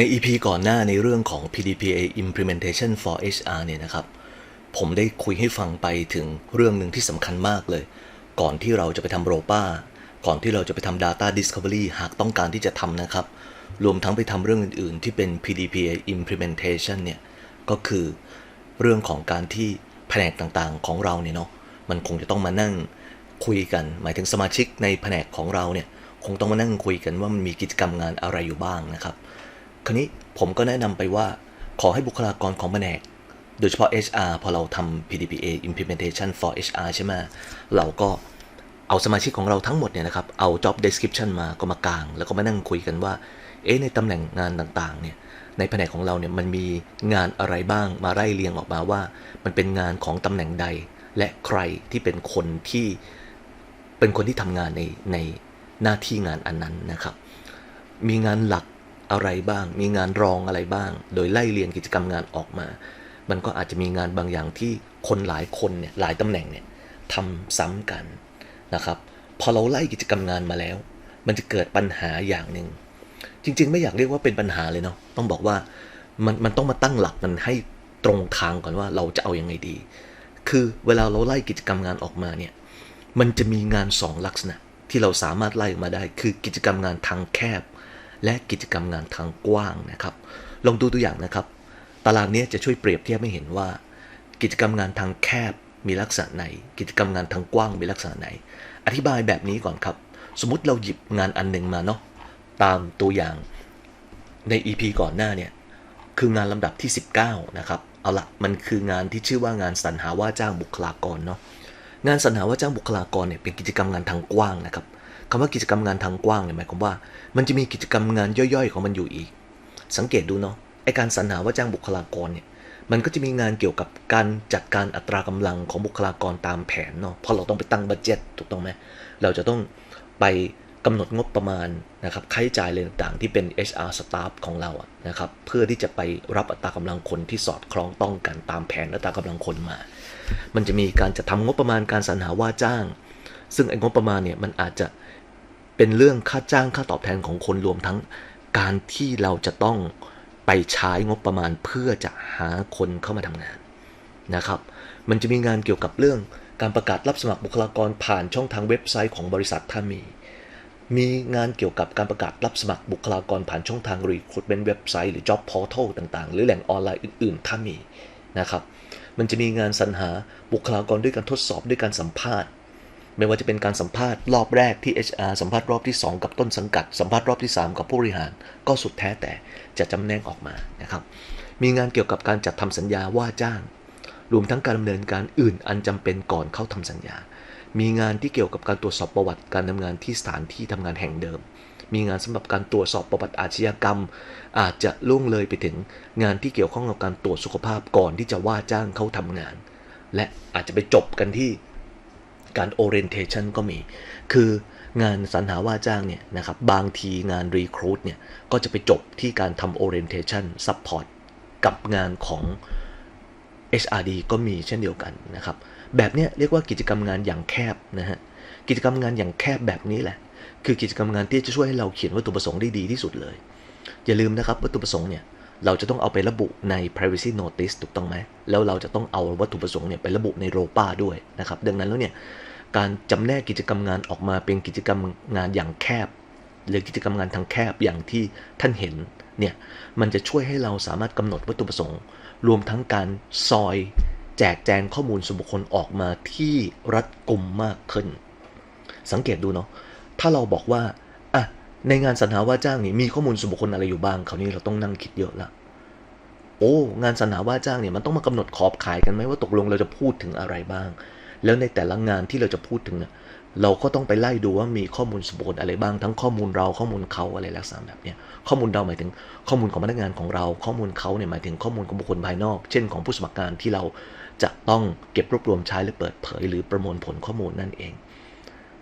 ใน EP ก่อนหน้าในเรื่องของ PDPA implementation for HR เนี่ยนะครับ ผมได้คุยให้ฟังไปถึงเรื่องหนึ่งที่สำคัญมากเลย ก่อนที่เราจะไปทำโรป้าก่อนที่เราจะไปทำ Data Discovery หากต้องการที่จะทำนะครับ รวมทั้งไปทำเรื่องอื่นๆ ที่เป็น PDPA implementation เนี่ย ก็คือเรื่องของการที่แผนกต่างๆ ของเราเนี่ยเนาะ มันคงจะต้องมานั่งคุยกัน หมายถึงสมาชิกในแผนกของเราเนี่ย คงต้องมานั่งคุยกันว่ามันมีกิจกรรมงานอะไรอยู่บ้างนะครับ คราวนี้ผมก็แนะนำไปว่า ขอให้บุคลากรของแผนก โดยเฉพาะ HR พอเราทำ PDPA implementation for HR ใช่ไหมเราก็เอาสมาชิกของเราทั้งหมดเนี่ยนะครับ เอา job description มาก็มากาง แล้วก็มานั่งคุยกันว่า เอ๊ะในตำแหน่งงานต่างๆ เนี่ย ในแผนกของเราเนี่ยมันมีงานอะไรบ้าง มาไล่เรียงออกมาว่า มันเป็นงานของตำแหน่งใด และใครที่เป็นคนที่เป็นคนที่ทำงานในในหน้าที่งานอันนั้นนะครับ มีงานหลัก อะไรบ้าง มีงานรองอะไรบ้าง โดยไล่เรียงกิจกรรมงานออกมา มันก็อาจจะมีงานบางอย่างที่คนหลายคนเนี่ยหลายตำแหน่งเนี่ยทำซ้ำกันนะครับพอเราไล่กิจกรรมงานมาแล้ว มันจะเกิดปัญหาอย่างหนึ่งจริง ๆ ไม่อยากเรียกว่าเป็นปัญหาเลยเนาะต้องบอกว่ามันมันต้องมาตั้งหลักมันให้ตรงทางก่อนว่าเราจะเอาอยัางไงดี คือเวลาเราไล่กิจกรรมงานออกมาเนี่ยมันจะมีงานสองลักษณะที่เราสามารถไล่มาได้ คือกิจกรรมงานทางแคบ และกิจกรรมงานทางกว้างนะครับ ลองดูตัวอย่างนะครับ ตารางนี้จะช่วยเปรียบเทียบให้เห็นว่า กิจกรรมงานทางแคบมีลักษณะไหน กิจกรรมงานทางกว้างมีลักษณะไหน อธิบายแบบนี้ก่อนครับ สมมุติเราหยิบงานอันหนึ่งมาเนาะตามตัวอย่างใน EP ก่อนหน้าเนี่ยคืองานลำดับที่ 19 นะครับ เอาละมันคืองานที่ชื่อว่างานสรรหาว่าจ้างบุคลากรเนาะงานสรรหาว่าจ้างบุคลากรเนี่ยเป็นกิจกรรมงานทางกว้างนะครับ คำว่ากิจกรรมงานทางกว้างเนี่ยหมายความว่า มันจะมีกิจกรรมงานย่อยๆ ของมันอยู่อีก สังเกตดูเนาะไอการสรรหาว่าจ้างบุคลากรเนี่ยมันก็จะมีงานเกี่ยวกับการจัดการอัตรากำลังของบุคลากรตามแผนเนาะเพราะเราต้องไปตั้งบัตเจ็ตถูกต้องไหมเราจะต้องไปกำหนดงบประมาณนะครับค่าใช้จ่ายอะไรต่างๆ ที่เป็น HR staff ของเราอะนะครับเพื่อที่จะไปรับอัตรากำลังคนที่สอดคล้องต้องกันตามแผนอัตรากำลังคนมา มันจะมีการจะทำงบประมาณการสรรหาว่าจ้าง ซึ่งไอ้งบประมาณเนี่ยมันอาจจะ เป็นเรื่องค่าจ้างค่าตอบแทนของคนรวมทั้งการที่เราจะต้องไปใช้งบประมาณเพื่อจะหาคนเข้ามาทำงานนะครับ มันจะมีงานเกี่ยวกับเรื่องการประกาศรับสมัครบุคลากรผ่านช่องทางเว็บไซต์ของบริษัทถ้ามี มีงานเกี่ยวกับการประกาศรับสมัครบุคลากรผ่านช่องทาง recruitment เว็บไซต์หรือ job portal ต่างๆ หรือแหล่งออนไลน์อื่นๆ ถ้ามีนะครับ มันจะมีงานสรรหาบุคลากรด้วยการทดสอบด้วยการสัมภาษณ์ ไม่ว่าจะเป็นการสัมภาษณ์รอบแรกที่ HR สัมภาษณ์รอบที่ 2 กับต้นสังกัด สัมภาษณ์รอบที่ 3 กับผู้บริหาร ก็สุดแท้แต่จะจำแนกออกมานะครับ มีงานเกี่ยวกับการจัดทำสัญญาว่าจ้าง รวมทั้งการดำเนินการอื่นอันจำเป็นก่อนเข้าทำสัญญา มีงานที่เกี่ยวกับการตรวจสอบประวัติการทำงานที่สถานที่ทำงานแห่งเดิม มีงานสำหรับการตรวจสอบประวัติอาชญากรรม อาจจะล่วงเลยไปถึงงานที่เกี่ยวข้องกับการตรวจสุขภาพก่อนที่จะว่าจ้างเข้าทำงาน และอาจจะไปจบกันที่ การ orientation ก็มี คืองานสรรหาว่าจ้างเนี่ยนะครับบางทีงาน recruit เนี่ยก็จะไปจบที่การทำ orientation support กับงานของ HRD ก็มีเช่นเดียวกันนะครับ แบบนี้เรียกว่ากิจกรรมงานอย่างแคบนะฮะ กิจกรรมงานอย่างแคบแบบนี้แหละ คือกิจกรรมงานที่จะช่วยให้เราเขียนวัตถุประสงค์ได้ดีที่สุดเลย อย่าลืมนะครับวัตถุประสงค์เนี่ย เราจะต้องเอาไประบุใน privacy notice ถูกต้องไหม แล้วเราจะต้องเอาวัตถุประสงค์เนี่ยไประบุในโรป้าด้วยนะครับ ดังนั้นแล้วเนี่ย การจำแนกกิจกรรมงานออกมาเป็นกิจกรรมงานอย่างแคบ หรือกิจกรรมงานทางแคบอย่างที่ท่านเห็นเนี่ย มันจะช่วยให้เราสามารถกำหนดวัตถุประสงค์ รวมทั้งการซอย แจกแจงข้อมูลส่วนบุคคลออกมาที่รัดกุมมากขึ้น สังเกตดูเนาะ ถ้าเราบอกว่า ในงานสรรหาว่าจ้างนี่มีข้อมูลส่วนบุคคลอะไรอยู่บ้างคราวนี้เราต้องนั่งคิดเยอะละโอ้งานสรรหาว่าจ้างเนี่ยมันต้องมากำหนดขอบขายกันไหมว่าตกลงเราจะพูดถึงอะไรบ้าง แล้วในแต่ละงานที่เราจะพูดถึงเนี่ยเราก็ต้องไปไล่ดูว่ามีข้อมูลส่วนบุคคลอะไรบ้าง ทั้งข้อมูลเราข้อมูลเขาอะไรลักษณะแบบเนี้ยข้อมูลเราหมายถึงข้อมูลของพนักงานของเรา ข้อมูลเขาเนี่ยหมายถึงข้อมูลของบุคคลภายนอก เช่นของผู้สมัครงานที่เราจะต้องเก็บรวบรวมใช้หรือเปิดเผย หรือประมวลผลข้อมูลนั่นเอง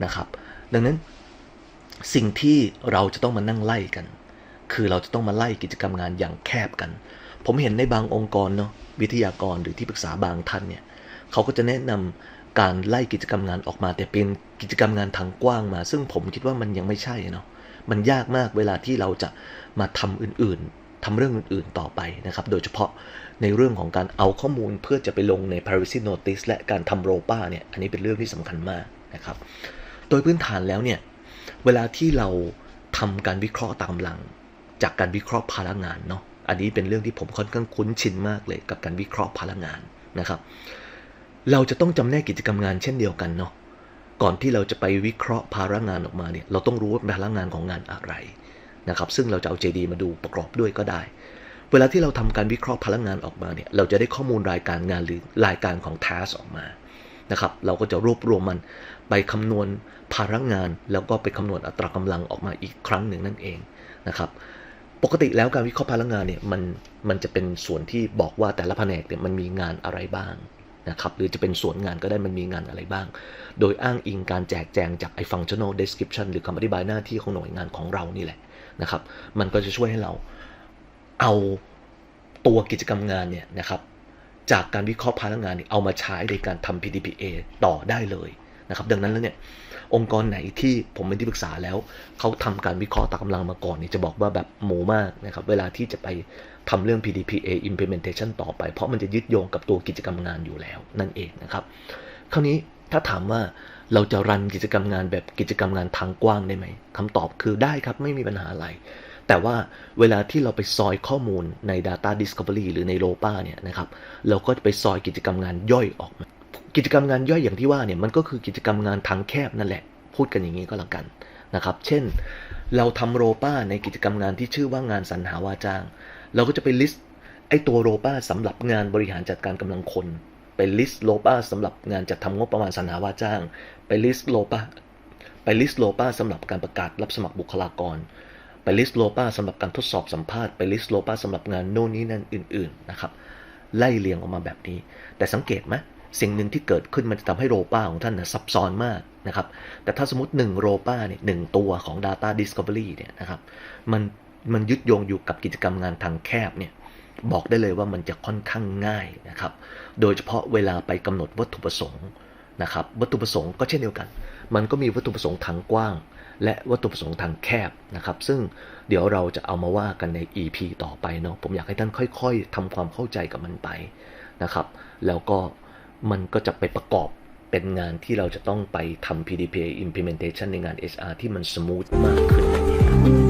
นะครับ ดังนั้น สิ่งที่เราจะต้องมานั่งไล่กัน คือเราจะต้องมาไล่กิจกรรมงานอย่างแคบกัน ผมเห็นในบางองค์กรเนาะวิทยากรหรือที่ปรึกษาบางท่านเนี่ยเขาก็จะแนะนำการไล่กิจกรรมงานออกมา แต่เป็นกิจกรรมงานทางกว้างมา ซึ่งผมคิดว่ามันยังไม่ใช่เนาะมันยากมากเวลาที่เราจะมาทำอื่นๆทำเรื่องอื่นๆต่อไปนะครับ โดยเฉพาะในเรื่องของการเอาข้อมูลเพื่อจะไปลงใน privacy notice และการทำโรป้าเนี่ย อันนี้เป็นเรื่องที่สำคัญมากนะครับ โดยพื้นฐานแล้วเนี่ย เวลาที่เราทำการวิเคราะห์ตามหลัง จากการวิเคราะห์พลังงานเนาะอันนี้เป็นเรื่องที่ผมค่อนข้างคุ้นชินมากเลยกับการวิเคราะห์พลังงานนะครับ เราจะต้องจำแนกกิจกรรมงานเช่นเดียวกันเนาะก่อนที่เราจะไปวิเคราะห์พลังงานออกมาเนี่ยเราต้องรู้ว่าพลังงานของงานอะไรนะครับ ซึ่งเราจะเอา JD มาดูประกอบด้วยก็ได้ เวลาที่เราทำการวิเคราะห์พลังงานออกมาเนี่ยเราจะได้ข้อมูลรายการงานหรือรายการของ task ออกมา นะครับ เราก็จะรวบรวมมันไปคำนวณพลังงาน แล้วก็ไปคำนวณอัตรากำลังออกมาอีกครั้งหนึ่งนั่นเองนะครับ ปกติแล้วการวิเคราะห์พลังงานเนี่ยมันมันจะเป็นส่วนที่บอกว่าแต่ละแผนกเนี่ยมันมีงานอะไรบ้างนะครับหรือจะเป็นส่วนงานก็ได้มันมีงานอะไรบ้าง โดยอ้างอิงการแจกแจงจากไอ้ functional description หรือคำอธิบายหน้าที่ของหน่วยงานของเรานี่แหละนะครับ มันก็จะช่วยให้เราเอาตัวกิจกรรมงานเนี่ยนะครับ จากการวิเคราะห์พลังงานเนี่ยเอามาใช้ในการทำ PDPA ต่อได้เลยนะครับดังนั้นแล้วเนี่ยองค์กรไหนที่ผมเป็นที่ปรึกษาแล้วเขาทำการวิเคราะห์ตามกำลังมาก่อนเนี่ยจะบอกว่าแบบหมูมากนะครับเวลาที่จะไปทำเรื่อง PDPA implementation ต่อไป เพราะมันจะยึดโยงกับตัวกิจกรรมงานอยู่แล้วนั่นเองนะครับคราวนี้ถ้าถามว่าเราจะรันกิจกรรมงานแบบกิจกรรมงานทางกว้างได้ไหมคำตอบคือได้ครับไม่มีปัญหาอะไร แต่ว่าเวลาที่เราไปซอยข้อมูลใน Data Discovery หรือใน LOPA เนี่ยนะครับเราก็จะไปซอยกิจกรรมงานย่อยออกมา กิจกรรมงานย่อยอย่างที่ว่าเนี่ยมันก็คือกิจกรรมงานทางแคบนั่นแหละ พูดกันอย่างนี้ก็แล้วกันนะครับ เช่น เราทำโรป้าในกิจกรรมงานที่ชื่อว่างานสรรหาว่าจ้าง เราก็จะไปลิสต์ไอตัวโรป้าสำหรับงานบริหารจัดการกำลังคนไปลิสต์โลป้าสำหรับงานจัดทำงบประมาณสรรหาว่าจ้าง ไปลิสต์โลป้าไปลิสต์โลป้าสำหรับการประกาศรับสมัครบุคลากร ไปลิสต์โลป้าสำหรับการทดสอบสัมภาษณ์ไปลิสต์โลป้าสำหรับงานโน่นนี้นั่นอื่นๆนะครับไล่เรียงออกมาแบบนี้ แต่สังเกตไหมสิ่งหนึ่งที่เกิดขึ้นมันจะทำให้โรป้าของท่านนะซับซ้อนมากนะครับแต่ถ้าสมมติ 1 โรป้าเนี่ยหนึ่งตัวของ Data Discovery เนี่ยนะครับมันมันยึดโยงอยู่กับกิจกรรมงานทางแคบเนี่ยบอกได้เลยว่ามันจะค่อนข้างง่ายนะครับ โดยเฉพาะเวลาไปกำหนดวัตถุประสงค์นะครับ วัตถุประสงค์ก็เช่นเดียวกัน มันก็มีวัตถุประสงค์ทางกว้าง และวัตถุประสงค์ทางแคบนะครับ ซึ่งเดี๋ยวเราจะเอามาว่ากันใน EP ต่อไปเนาะผมอยากให้ท่านค่อย ๆทำความเข้าใจกับมันไปนะครับ แล้วก็มันก็จะไปประกอบเป็นงานที่เราจะต้องไปทำ PDPA implementation ในงาน HR ที่มันสมูทมากขึ้นนั่นเองครับ